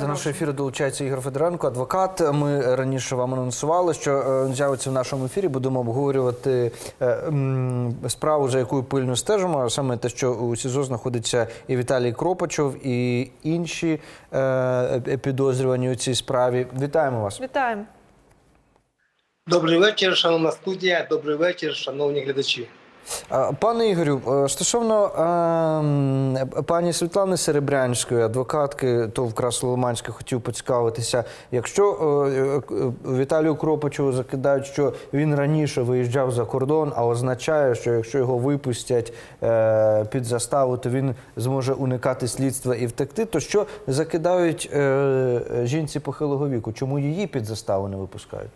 До нашого ефіру долучається Ігор Федоренко, адвокат. Ми раніше вам анонсували, що е, з'явиться в нашому ефірі. Будемо обговорювати е, справу, за якою пильно стежимо. а Саме те, що у СІЗО знаходиться і Віталій Кропачов, і інші е, підозрювані у цій справі. Вітаємо вас. Вітаємо. Добрий вечір, шановна студія. Добрий вечір, шановні глядачі. Пане Ігорю, е, стосовно е, пані Світлани Серебрянської, адвокатки ТОВ Красно-Лиманська, хотів поцікавитися. Якщо е, е, Віталію Кропачеву закидають, що він раніше виїжджав за кордон, а означає, що якщо його випустять під заставу, то він зможе уникати слідства і втекти, то що закидають жінці похилого віку? Чому її під заставу не випускають?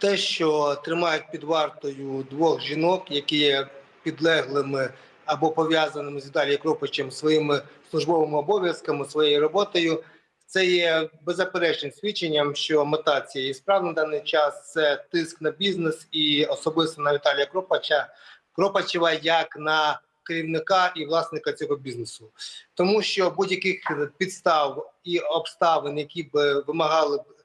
Те, що тримають під вартою двох жінок, які є підлеглими або пов'язаними з Віталієм Кропичем своїми службовими обов'язками, своєю роботою, це є беззаперечним свідченням, що мета цієї справи на даний час це тиск на бізнес і особисто на Віталія Кропача Кропачева як на керівника і власника цього бізнесу, тому що будь-яких підстав і обставин, які б вимагали б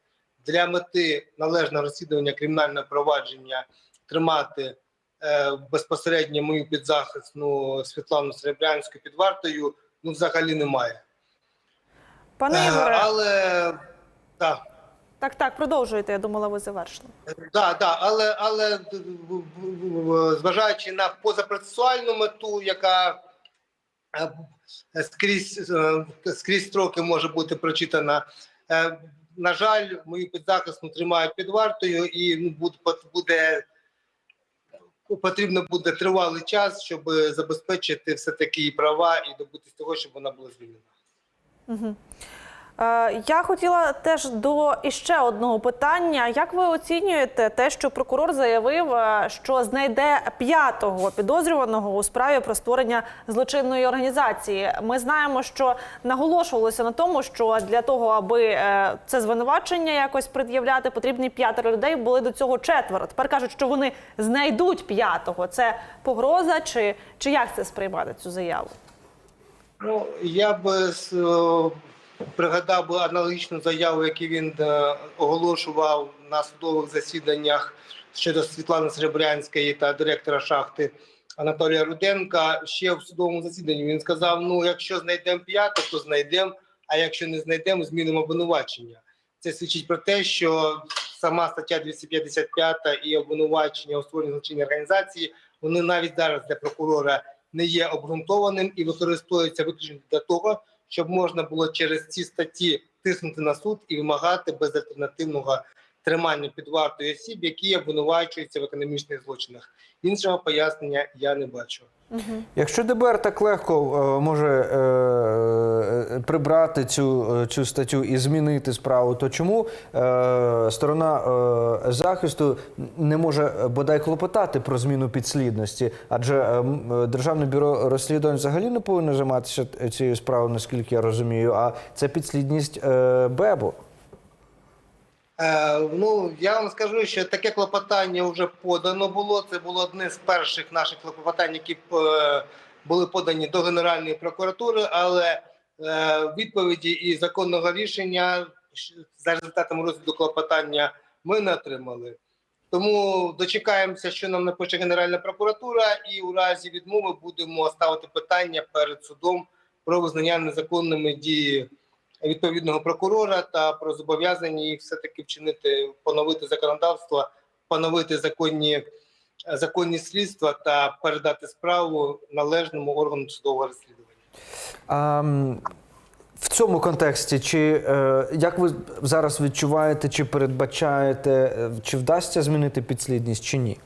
для мети належного розслідування кримінального провадження тримати е, безпосередньо мою підзахисну Світлану Серебрянську під вартою, ну взагалі немає. Пане Е, Ігоре, але так. так, так, продовжуйте. Я думала, ви завершили. Да, да, але, але в- зважаючи на позапроцесуальну мету, яка е, скрізь, е, скрізь строки може бути прочитана, е, на жаль, мою підзахисну тримають під вартою, і ну, буде, буде потрібно буде тривалий час, щоб забезпечити все таки права і добутись того, щоб вона була звільнена. Угу. Е, я хотіла теж до іще одного питання. Як ви оцінюєте те, що прокурор заявив, е, що знайде п'ятого підозрюваного у справі про створення злочинної організації? Ми знаємо, що наголошувалося на тому, що для того, аби е, це звинувачення якось пред'являти, потрібні п'ятеро людей. Були до цього четверо. Тепер кажуть, що вони знайдуть п'ятого. Це погроза, чи, чи як це сприймати цю заяву? Ну, я е, пригадав би аналогічну заяву, яку він е, оголошував на судових засіданнях щодо Світлани Серебрянської та директора шахти Анатолія Руденка. Ще в судовому засіданні він сказав: ну, якщо знайдемо п'ято, то знайдемо, а якщо не знайдемо, змінимо обвинувачення. Це свідчить про те, що сама стаття 255 і обвинувачення у створенні злочинної організації вони навіть зараз для прокурора не є обґрунтованим і використовується виключно для того, щоб можна було через ці статті тиснути на суд і вимагати безальтернативного тримання під вартою осіб, які обвинувачуються в економічних злочинах. Іншого пояснення я не бачу. Угу. Якщо ДБР так легко е, може е, е, прибрати цю, е, цю статтю і змінити справу, то чому е, сторона е, захисту не може бодай клопотати про зміну підслідності? Адже е, Державне бюро розслідувань взагалі не повинно займатися цією справою, наскільки я розумію, а це підслідність е, БЕБу. Е, ну я вам скажу, що таке клопотання вже подано було. Це було одне з перших наших клопотань, які е, були подані до Генеральної прокуратури, але е, відповіді і законного рішення за результатами розгляду клопотання ми не отримали. Тому дочекаємося, що нам напише Генеральна прокуратура, і у разі відмови будемо ставити питання перед судом про визнання незаконними дії відповідного прокурора та про зобов'язання їх все таки вчинити, поновити законодавство, поновити законні законні слідства та передати справу належному органу судового розслідування. А, в цьому контексті, чи е, як ви зараз відчуваєте, чи передбачаєте, е, чи вдасться змінити підслідність, чи ні?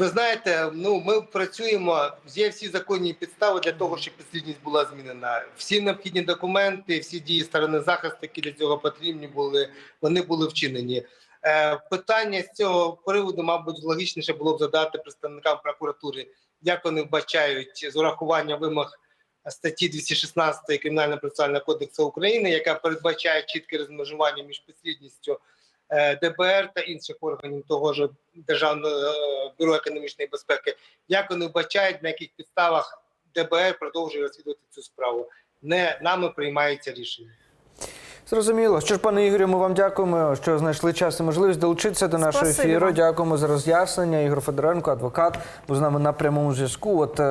Ви знаєте, ну ми працюємо. Є всі законні підстави для того, щоб підслідність була змінена. Всі необхідні документи, всі дії сторони захисту, які для цього потрібні були, вони були вчинені. Е, питання з цього приводу, мабуть, логічніше було б задати представникам прокуратури, як вони вбачають з урахуванням вимог статті 216 Кримінально процесуального кодексу України, яка передбачає чітке розмежування між підслідністю ДБР та інших органів того ж Державного е, бюро економічної безпеки, як вони вбачають, на яких підставах ДБР продовжує розслідувати цю справу. Не нами приймається рішення. Зрозуміло. Що ж, пане Ігорю, ми вам дякуємо, що знайшли час і можливість долучитися до нашого Спасибі ефіру. Дякуємо за роз'яснення. Ігор Федоренко, адвокат, був з нами на прямому зв'язку. От е,